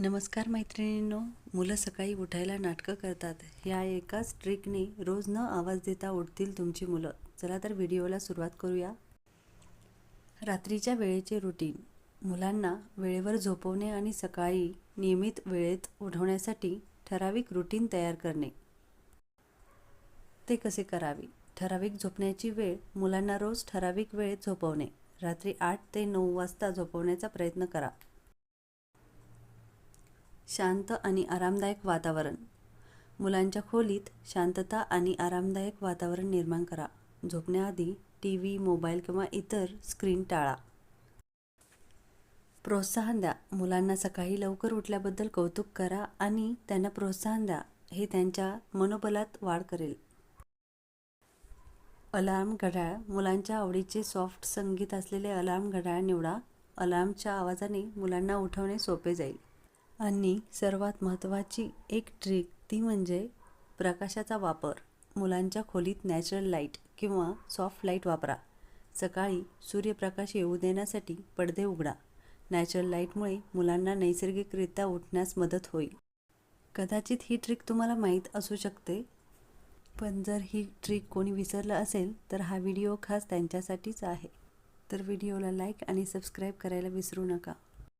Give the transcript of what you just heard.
नमस्कार मैत्रिणींनो मुलं सकाळी उठायला नाटकं करतात. ह्या एकाच ट्रिकने रोज न आवाज देता उठतील तुमची मुलं. चला तर व्हिडिओला सुरुवात करूया. रात्रीच्या वेळेचे रुटीन मुलांना वेळेवर झोपवणे आणि सकाळी नियमित वेळेत उठवण्यासाठी ठराविक रुटीन तयार करणे. ते कसे करावे? ठराविक झोपण्याची वेळ मुलांना रोज ठराविक वेळेत झोपवणे. रात्री आठ ते नऊ वाजता झोपवण्याचा प्रयत्न करा. शांत आणि आरामदायक वातावरण. मुलांच्या खोलीत शांतता आणि आरामदायक वातावरण निर्माण करा. झोपण्याआधी टी व्ही मोबाईल किंवा इतर स्क्रीन टाळा. प्रोत्साहन द्या. मुलांना सकाळी लवकर उठल्याबद्दल कौतुक करा आणि त्यांना प्रोत्साहन द्या. हे त्यांच्या मनोबलात वाढ करेल. अलार्म घड्याळ. मुलांच्या आवडीचे सॉफ्ट संगीत असलेले अलार्म घड्याळ निवडा. अलार्मच्या आवाजाने मुलांना उठवणे सोपे जाईल. आणि सर्वात महत्त्वाची एक ट्रिक ती म्हणजे प्रकाशाचा वापर. मुलांच्या खोलीत नॅचरल लाइट किंवा सॉफ्ट लाइट वापरा. सकाळी सूर्यप्रकाश येऊ देण्यासाठी पडदे उघडा. नॅचरल लाईटमुळे मुलांना नैसर्गिकरित्या उठण्यास मदत होईल. कदाचित ही ट्रिक तुम्हाला माहीत असू शकते. पण जर ही ट्रिक कोणी विसरलं असेल तर हा व्हिडिओ खास त्यांच्यासाठीच आहे. तर व्हिडिओला लाईक आणि सबस्क्राईब करायला विसरू नका.